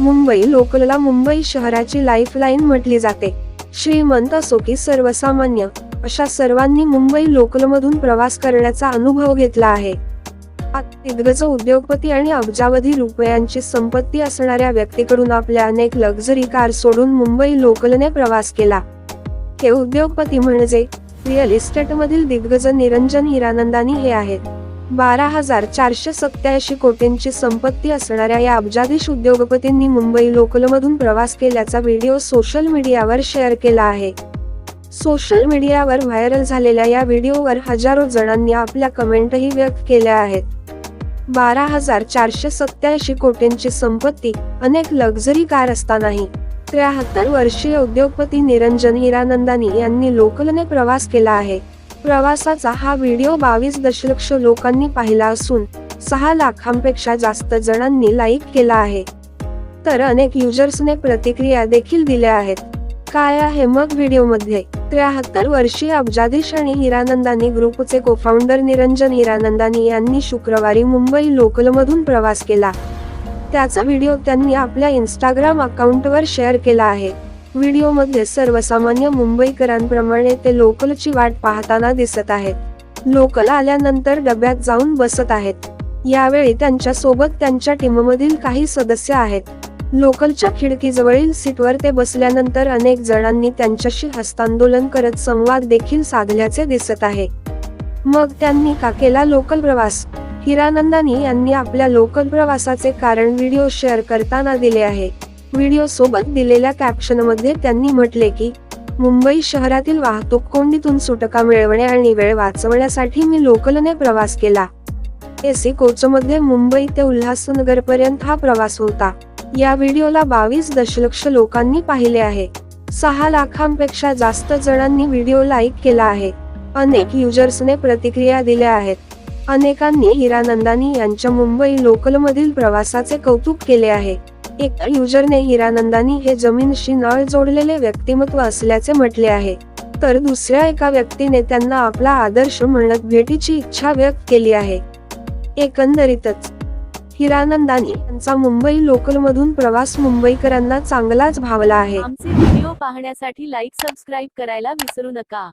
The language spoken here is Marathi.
मुंबई लोकलला मुंबई शहराची लाईफलाईन म्हटली जाते. श्रीमंत असो की सर्वसामान्य अशा सर्वांनी मुंबई लोकलमधून प्रवास करण्याचा अनुभव घेतला आहे. दिग्गज उद्योगपती आणि अब्जावधी रुपयांची संपत्ती असणाऱ्या व्यक्तीकडून आपल्या अनेक लक्झरी कार सोडून मुंबई लोकलने प्रवास केला. हे उद्योगपती म्हणजे रिअल इस्टेटमधील दिग्गज निरंजन हिरानंदानी हे आहेत. बारा हजार चारशे सत्याऐंशी कोटींची संपत्ती असणाऱ्या या अब्जाधीश उद्योगपतींनी मुंबई लोकलमधून प्रवास केल्याचा व्हिडिओ सोशल मीडियावर शेअर केला आहे. सोशल मीडियावर व्हायरल झालेल्या या व्हिडिओवर हजारो जणांनी आपल्या कमेंटही व्यक्त केल्या आहेत. बारा हजार चारशे सत्याऐंशी कोटींची संपत्ती अनेक लक्झरी कार असतानाही त्र्याहत्तर वर्षीय उद्योगपती निरंजन हिरानंदानी यांनी लोकलने प्रवास केला आहे. प्रवासाचा हा व्हिडिओ बावीस दशलक्ष लोकांनी पाहिला असून सहा लाखांपेक्षा जास्त जणांनी लाईक केला आहे. तर अनेक युजर्सने प्रतिक्रिया देखील दिल्या आहेत. काय आहे मग व्हिडिओमध्ये? त्र्याहत्तर वर्षीय अब्जाधीश आणि हिरानंदानी ग्रुपचे कोफाउंडर निरंजन हिरानंदानी यांनी शुक्रवारी मुंबई लोकलमधून प्रवास केला. त्याचा व्हिडिओ त्यांनी आपल्या इंस्टाग्राम अकाउंटवर शेअर केला आहे. व्हिडिओमध्ये सर्वसामान्य मुंबईकरांप्रमाणे ते लोकलची वाट पाहताना दिसत आहेत. लोकल आल्यानंतर डब्यात जाऊन बसत आहेत. यावेळी त्यांच्यासोबत त्यांच्या टीममधील काही सदस्य आहेत. लोकलच्या खिडकीजवळील सीटवर ते बसल्यानंतर अनेक जणांनी त्यांच्याशी हस्तांदोलन करत संवाद देखील साधल्याचे दिसत आहे. मग त्यांनी का केला लोकल प्रवास हिरानंदानी यांनी आपल्या लोकल प्रवासाचे कारण व्हिडिओ शेअर करताना दिले आहे. व्हिडिओ सोबत दिलेल्या कॅप्शनमध्ये त्यांनी म्हटले की मुंबई शहरातील वाहतूक कोंडीतून सुटका मिळवणे आणि वेळ वाचवण्यासाठी मी लोकलने प्रवास केला. एसी कोचमध्ये मुंबई ते उल्हासनगर पर्यंत हा प्रवास होता. या व्हिडिओला बावीस दशलक्ष लोकांनी पाहिले आहे. सहा लाखांपेक्षा जास्त जणांनी व्हिडिओ लाईक केला आहे. अनेक युजर्सने प्रतिक्रिया दिल्या आहेत. अनेकांनी हिरानंदानी यांच्या मुंबई लोकलमधील प्रवासाचे कौतुक केले आहे. एक युजरने हिरानंदानी हे जमीनशी नळ जोडलेले व्यक्तिमत्व असल्याचे म्हटले आहे. तर दुसऱ्या एका व्यक्तीने त्यांना आपला आदर्श म्हणत भेटीची इच्छा व्यक्त केली आहे. एकंदरीतच हिरानंदानी यांचा मुंबई लोकलमधून प्रवास मुंबईकरांना चांगलाच भावला आहे. आमचे व्हिडिओ पाहण्यासाठी लाईक सबस्क्राईब करायला विसरू नका.